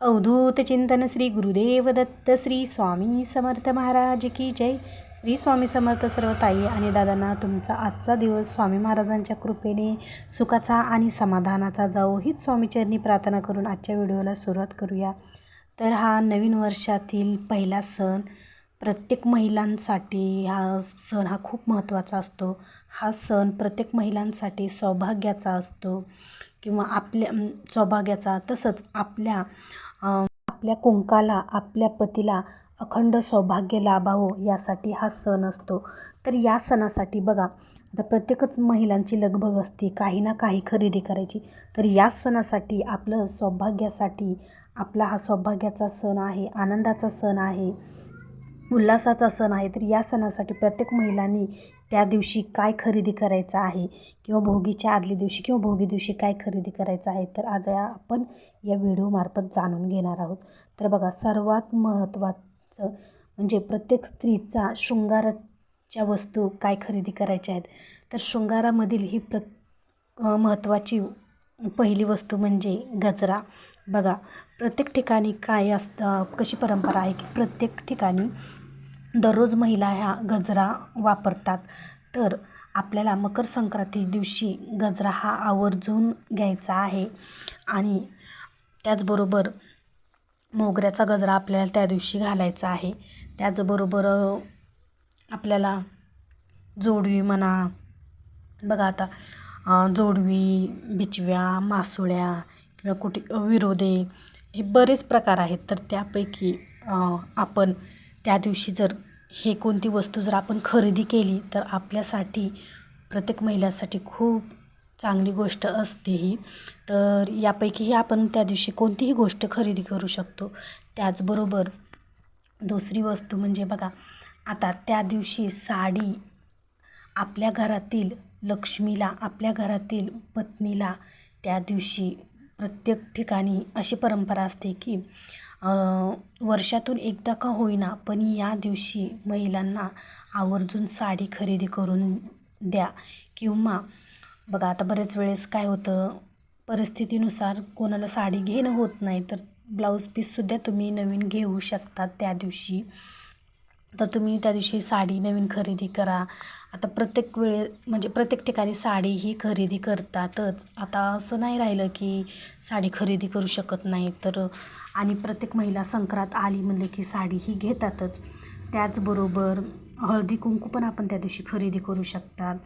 अवधूत चिंतन श्री गुरुदेव दत्त श्री स्वामी समर्थ महाराज की जय. श्री स्वामी समर्थ सर्व ताई आणि दादांना तुमचा आजचा दिवस स्वामी महाराजांच्या कृपेने सुखाचा आणि समाधानाचा जाऊ हीच स्वामीचरणी प्रार्थना करून आजच्या व्हिडिओला सुरुवात करूया. तर हा नवीन वर्षातील पहिला सण प्रत्येक महिलांसाठी हा सण हा खूप महत्त्वाचा असतो. हा सण प्रत्येक महिलांसाठी सौभाग्याचा असतो किंवा आपल्या सौभाग्याचा तसंच आपल्या आपल्या कुंकाला आपल्या पतीला अखंड सौभाग्य लाभावं यासाठी हा सण असतो. तर या सणासाठी बघा आता प्रत्येकच महिलांची लगबग असते काही ना काही खरेदी करायची. तर या सणासाठी आपलं सौभाग्यासाठी आपला हा सौभाग्याचा सण आहे आनंदाचा सण आहे. उल्हासाचा सण आहे तर या सणासाठी प्रत्येक महिलांनी त्या दिवशी काय खरेदी करायचं आहे किंवा भोगीच्या आदल्या दिवशी किंवा भोगी दिवशी काय खरेदी करायचं आहे तर आज या आपण या व्हिडिओमार्फत जाणून घेणार आहोत. तर बघा सर्वात महत्त्वाचं म्हणजे प्रत्येक स्त्रीचा शृंगाराच्या वस्तू काय खरेदी करायच्या आहेत तर शृंगारामधील ही प्र महत्त्वाची पहिली वस्तू म्हणजे गजरा. बघा प्रत्येक ठिकाणी काय असतं कशी परंपरा आहे की प्रत्येक ठिकाणी दररोज महिला ह्या गजरा वापरतात. तर आपल्याला मकर संक्रांती दिवशी गजरा हा आवर्जून घ्यायचा आहे. आणि त्याचबरोबर मोगऱ्याचा गजरा आपल्याला त्या दिवशी घालायचा आहे. त्याचबरोबर आपल्याला जोडवी म्हणा. बघा आता जोडवी बिचव्या मासोळ्या किंवा कुठे विरोधे हे बरेच प्रकार आहेत. तर त्यापैकी आपण त्या दिवशी जर हे कोणती वस्तू जर आपण खरेदी केली तर आपल्यासाठी प्रत्येक महिलासाठी खूप चांगली गोष्ट असते ही. तर यापैकीही आपण त्या दिवशी कोणतीही गोष्ट खरेदी करू शकतो. त्याचबरोबर दुसरी वस्तू म्हणजे बघा आता त्या दिवशी साडी आपल्या घरातील लक्ष्मीला आपल्या घरातील पत्नीला त्या दिवशी प्रत्येक ठिकाणी अशी परंपरा असते की वर्षातून एकदा का होईना पण या दिवशी महिलांना आवर्जून साडी खरेदी करून द्या. किंवा बघा आता बरेच वेळेस काय होतं परिस्थितीनुसार कोणाला साडी घेणं होत नाही तर ब्लाऊज पीससुद्धा तुम्ही नवीन घेऊ शकता त्या दिवशी. तर तुम्ही त्या दिवशी साडी नवीन खरेदी करा. आता प्रत्येक वेळे म्हणजे प्रत्येक ठिकाणी साडी ही खरेदी करतातच. आता असं नाही राहिलं की साडी खरेदी करू शकत नाही. तर आणि प्रत्येक महिला संक्रांत आली म्हणले की साडी ही घेतातच. त्याचबरोबर हळदी कुंकू पण आपण त्या दिवशी खरेदी करू शकतात.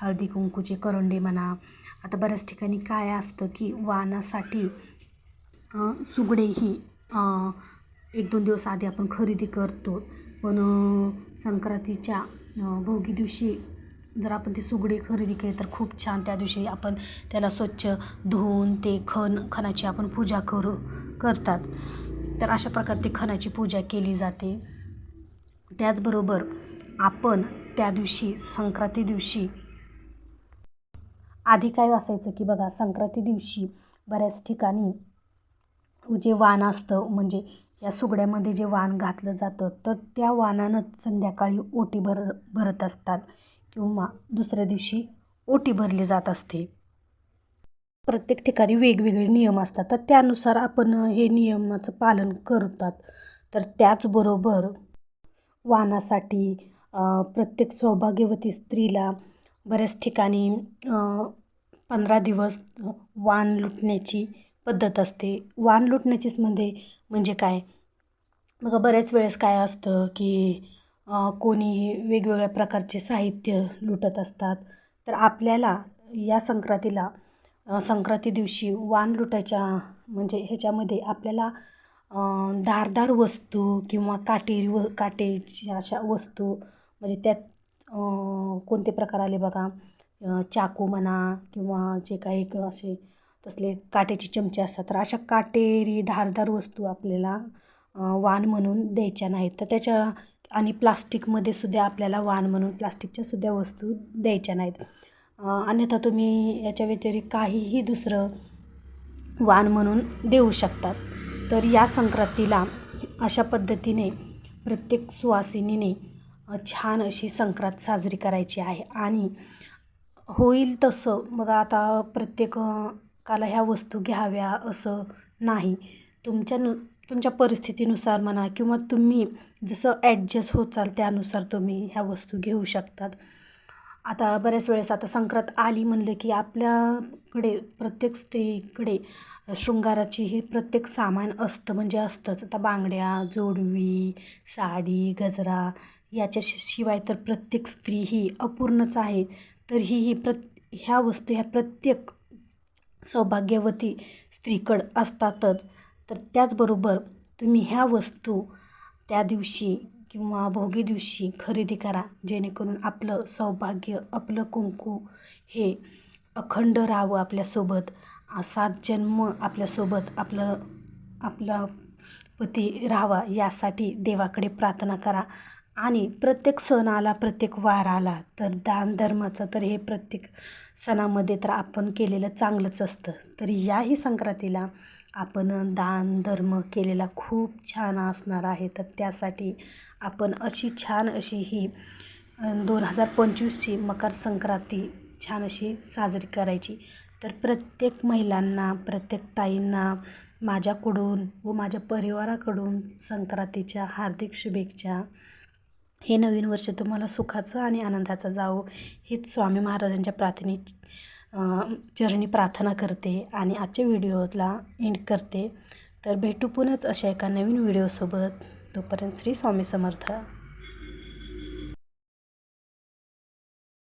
हळदी कुंकूचे करंडे म्हणा. आता बऱ्याच ठिकाणी काय असतं की वाणासाठी सुगडेही सुगडे ही एक दोन दिवस आधी आपण खरेदी करतो. पण संक्रांतीच्या भोगी दिवशी जर आपण ती सुगडी खरेदी केली तर खूप छान त्या दिवशी आपण त्याला स्वच्छ धुवून ते खण खणाची आपण पूजा करू करतात. तर अशा प्रकारे ते खणाची पूजा केली जाते. त्याचबरोबर आपण त्या दिवशी संक्रांती दिवशी आधी काय असायचं की बघा संक्रांती दिवशी बऱ्याच ठिकाणी जे वाण असतं म्हणजे या सुगड्यामध्ये जे वाण घातलं जातं तर त्या वाणानं संध्याकाळी ओटी भर भरत असतात किंवा दुसऱ्या दिवशी ओटी भरली जात असते. प्रत्येक ठिकाणी वेगवेगळे नियम असतात. तर त्यानुसार आपण हे नियमाचं पालन करतात. तर त्याचबरोबर वाणासाठी प्रत्येक सौभाग्यवती स्त्रीला बऱ्याच ठिकाणी पंधरा दिवस वाण लुटण्याची पद्धत असते. वाण लुटण्याचीच म्हणजे म्हणजे काय? बघा बऱ्याच वेळेस काय असतं की कोणी वेगवेगळ्या प्रकारचे साहित्य लुटत असतात. तर आपल्याला या संक्रांतीला संक्रांती दिवशी वाण लुटायच्या म्हणजे ह्याच्यामध्ये आपल्याला धारदार वस्तू किंवा काटेरी व काटेची अशा वस्तू म्हणजे त्यात कोणते प्रकार आले बघा? चाकू म्हणा किंवा जे काही असे तसले काटेचे चमचे असतात. तर अशा काटेरी धारदार वस्तू आपल्याला वाण म्हणून द्यायच्या नाहीत. तर त्याच्या आणि प्लास्टिकमध्ये सुद्धा आपल्याला वाण म्हणून प्लास्टिकच्या सुद्धा वस्तू द्यायच्या नाहीत. अन्यथा तुम्ही याच्या व्यतिरिक्त काहीही दुसरं वाण म्हणून देऊ शकतात. तर या संक्रांतीला अशा पद्धतीने प्रत्येक सुवासिनीने छान अशी संक्रांत साजरी करायची आहे. आणि होईल तसं मग आता प्रत्येक काला ह्या वस्तू घ्याव्या असं नाही. तुमच्या न तुमच्या परिस्थितीनुसार म्हणा किंवा तुम्ही जसं ॲडजस्ट होत चाल त्यानुसार तुम्ही ह्या वस्तू घेऊ शकतात. आता बऱ्याच वेळेस आता संक्रांत आली म्हणलं की आपल्याकडे प्रत्येक स्त्रीकडे शृंगाराची ही प्रत्येक सामान असतं म्हणजे असतंच. आता बांगड्या जोडवी साडी गजरा याच्या शि शिवाय तर प्रत्येक स्त्री ही अपूर्णच आहे. तर ही ही प्रत ह्या वस्तू ह्या प्रत्येक सौभाग्यवती स्त्रीकडं असतातच. तर त्याचबरोबर तुम्ही ह्या वस्तू त्या दिवशी किंवा भोगी दिवशी खरेदी करा जेणेकरून आपलं सौभाग्य आपलं कुंकू हे अखंड राहावं आपल्यासोबत. सात जन्म आपल्यासोबत आपलं आपला पती राहावा यासाठी देवाकडे प्रार्थना करा. आणि प्रत्येक सण आला प्रत्येक वार आला तर दान धर्माचं तर हे प्रत्येक सणामध्ये तर आपण केलेलं चांगलंच असतं. तर याही संक्रांतीला आपण दान धर्म केलेला खूप छान असणार आहे. तर त्यासाठी आपण अशी छान अशी ही दोन हजार पंचवीसची मकर संक्रांती छान अशी साजरी करायची. तर प्रत्येक महिलांना प्रत्येक ताईंना माझ्याकडून व माझ्या परिवाराकडून संक्रांतीच्या हार्दिक शुभेच्छा. हे नवीन वर्ष तुम्हाला सुखाचं आणि आनंदाचं जावो हीच स्वामी महाराजांच्या प्रार्थने चरणी प्रार्थना करते आणि आजच्या व्हिडिओला एंड करते. तर भेटू पुन्हाच अशा एका नवीन व्हिडिओसोबत. तोपर्यंत श्री स्वामी समर्थ.